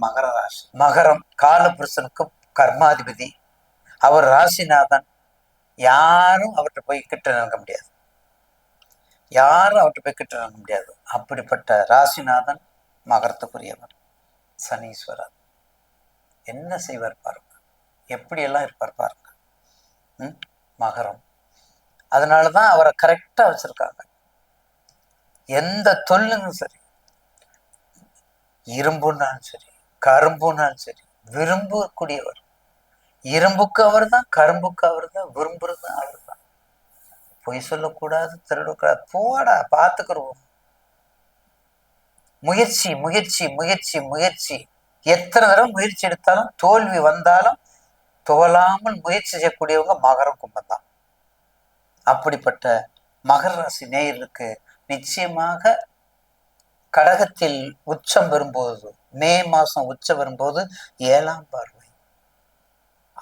மகர ராசி. மகரம் காலபுருஷனுக்கு கர்மாதிபதி. அவர் ராசிநாதன் யாரும் அவர்கிட்ட போய் கிட்ட நிற்க முடியாது. யாரும் அவர்கிட்ட போய் கிட்ட நிற்க முடியாது. அப்படிப்பட்ட ராசிநாதன் மகரத்துக்குரியவர். சனீஸ்வரர். என்ன செய்வார் பாருங்க. எப்படியெல்லாம் இருப்பார் பாருங்க. ம்? மகரம். அதனால தான் அவரை கரெக்டாக வச்சிருக்காங்க. எந்த தொல்லுங்களும் சரி. இரும்புனாலும் சரி. கரும்புனாலும் சரி விரும்பக்கூடியவர். இரும்புக்கு அவர் தான் கரும்புக்கு அவர் தான் விரும்புறது அவர் தான் பொய் சொல்லக்கூடாது திருடக்கூடாது. போடா பார்த்துக்கிறோம் முயற்சி முயற்சி முயற்சி முயற்சி. எத்தனை தடவை முயற்சி எடுத்தாலும் தோல்வி வந்தாலும் தோலாமல் முயற்சி செய்யக்கூடியவங்க மகரம் கும்பம் தான் அப்படிப்பட்ட மகர ராசி நேயர்களுக்கு நிச்சயமாக கடகத்தில் உச்சம் வரும்போது மே மாசம் உச்சம் வரும்போது ஏழாம் பார்வை.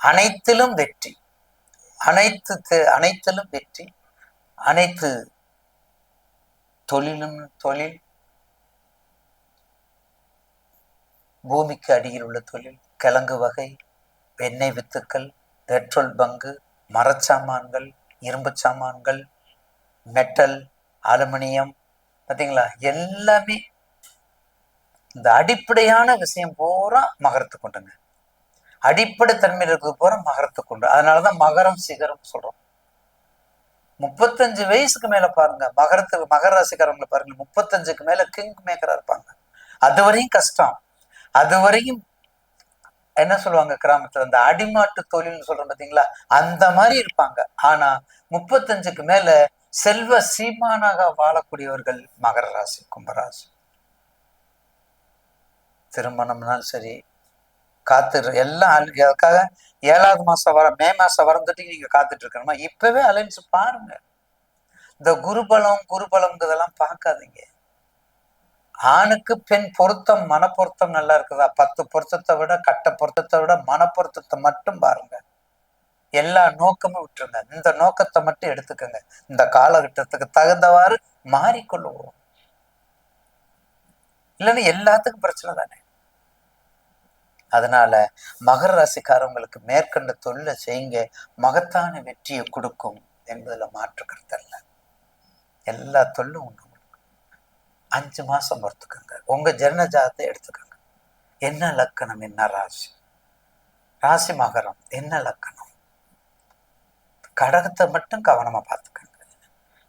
அனைத்திலும் வெற்றி. அனைத்து அனைத்திலும் வெற்றி. அனைத்து தொழிலும் தொழில். பூமிக்கு அடியில் உள்ள தொழில் கிழங்கு வகை வெண்ணெய் வித்துக்கள் பெட்ரோல் பங்கு மரச்சாமான்கள் இரும்பு சாமான்கள் மெட்டல் அலுமினியம் பார்த்தீங்களா எல்லாமே இந்த அடிப்படையான விஷயம் பூரா மகரத்து கொண்டுங்க அடிப்படை தன்மையில் இருக்கிறது பூரா மகரத்து கொண்டு அதனாலதான் மகரம் சிகரம் சொல்றோம். முப்பத்தஞ்சு வயசுக்கு மேல பாருங்க. மகரத்துக்கு மகர ராசிக்காரங்களை பாருங்க. முப்பத்தஞ்சுக்கு மேல கிங் மேக்கரா இருப்பாங்க. அது வரையும் கஷ்டம். அது வரையும் என்ன சொல்லுவாங்க கிராமத்துல? அந்த அடிமாட்டு தொழில்னு சொல்றோம் பாத்தீங்களா? அந்த மாதிரி இருப்பாங்க. ஆனா முப்பத்தஞ்சுக்கு மேல செல்வ சீமானாக வாழக்கூடியவர்கள் மகர ராசி கும்பராசி திருமணம்னாலும் சரி காத்து எல்லாம் அதுக்காக ஏழாவது மாசம் வர மே மாசம் வரந்துட்டு நீங்க காத்துட்டு இருக்கணுமா? இப்பவே அலைன்ஸ் பாருங்க. இந்த குருபலம் குருபலம்ங்கிறதெல்லாம் பார்க்காதீங்க. ஆணுக்கு பெண் பொருத்தம் மன பொருத்தம் நல்லா இருக்குதா? பத்து பொருத்தத்தை விட கட்ட பொருத்தத்தை விட மன பொருத்தத்தை மட்டும் பாருங்க. எல்லா நோக்கமும் விட்டுருங்க. இந்த நோக்கத்தை மட்டும் எடுத்துக்கோங்க. இந்த காலகட்டத்துக்கு தகுந்தவாறு மாறிக்கொள்ளுவோம். இல்லைன்னா எல்லாத்துக்கும் பிரச்சனை தானே? அதனால மகர ராசிக்காரவங்களுக்கு மேற்கண்ட தொழிலை செய்யுங்க. மகத்தான வெற்றியை கொடுக்கும் என்பதுல மாற்று கருத்தல்ல எல்லா தொழிலும் உண்டு அஞ்சு மாசம் பொறுத்துக்கோங்க. உங்க ஜன ஜாதத்தை எடுத்துக்கோங்க. என்ன லக்கணம்? என்ன ராசி? ராசி மகரம். என்ன லக்கணம்? கடகத்தை மட்டும் கவனமா பார்த்துக்கோங்க.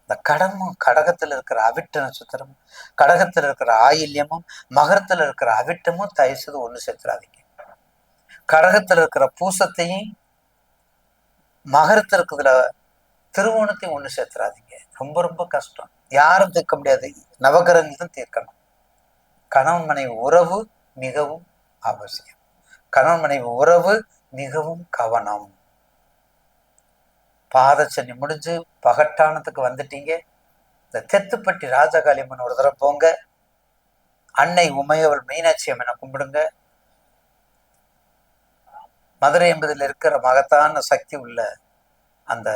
இந்த கடமும் கடகத்துல இருக்கிற அவிட்ட நட்சத்திரமும் கடகத்துல இருக்கிற ஆயில்யமும் மகரத்துல இருக்கிற அவிட்டமும் தயவு செய்து ஒண்ணு சேர்த்துறாதீங்க. கடகத்துல இருக்கிற பூசத்தையும் மகரத்தில் இருக்கிற திருவோணத்தையும் ஒண்ணு சேர்த்துறாதீங்க. ரொம்ப ரொம்ப கஷ்டம். யாரும் தீர்க்க முடியாது. நவகிரகங்கள் தான் தீர்க்கணும். கணவன் மனைவி உறவு மிகவும் அவசியம். கணவன் மனைவி உறவு மிகவும் கவனம். பாதச்சனி முடிஞ்சு பகட்டானத்துக்கு வந்துட்டீங்க. இந்த தெத்துப்பட்டி ராஜகாளியம்மன் ஒரு தடவை போங்க. அன்னை உமையவள் மீனாட்சி அம்மனை கும்பிடுங்க. மதுரை என்பதில் இருக்கிற மகத்தான சக்தி உள்ள அந்த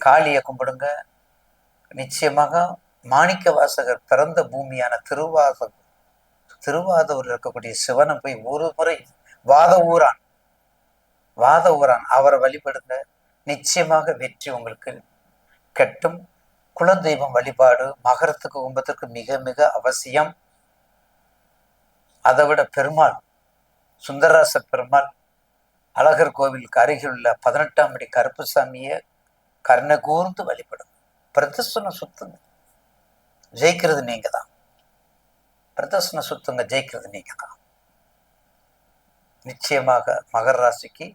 காளியை கும்பிடுங்க. நிச்சயமாக மாணிக்க வாசகர் பிறந்த பூமியான திருவாத திருவாதூரில் இருக்கக்கூடிய சிவனை போய் ஒரு முறை வாத ஊரான் வாத ஊரான் அவரை வழிபடுங்க. நிச்சயமாக வெற்றி உங்களுக்கு கெட்டும். குலதெய்வம் வழிபாடு மகரத்துக்கு கும்பத்துக்கு மிக மிக அவசியம். அதை விட பெருமாள் சுந்தரராச பெருமாள் அழகர் கோவிலுக்கு அருகில் உள்ள பதினெட்டாம் அடி கருப்புசாமியை கர்ணகூர்ந்து வழிபடும். பிரதர்சன சுத்துங்க. ஜெயிக்கிறது நீங்க தான் பிரதர்சன சுத்துங்க ஜெயிக்கிறது நீங்க தான் நிச்சயமாக மகர ராசிக்கு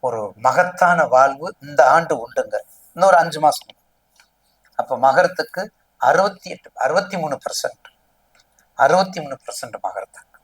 ஒரு மகத்தான வாழ்வு இந்த ஆண்டு உண்டுங்க. இன்னொரு அஞ்சு மாசம். அப்ப மகரத்துக்கு அறுபத்தி எட்டு அறுபத்தி மூணு பர்சன்ட் அறுபத்தி மூணு பர்சன்ட் மகரத்தை.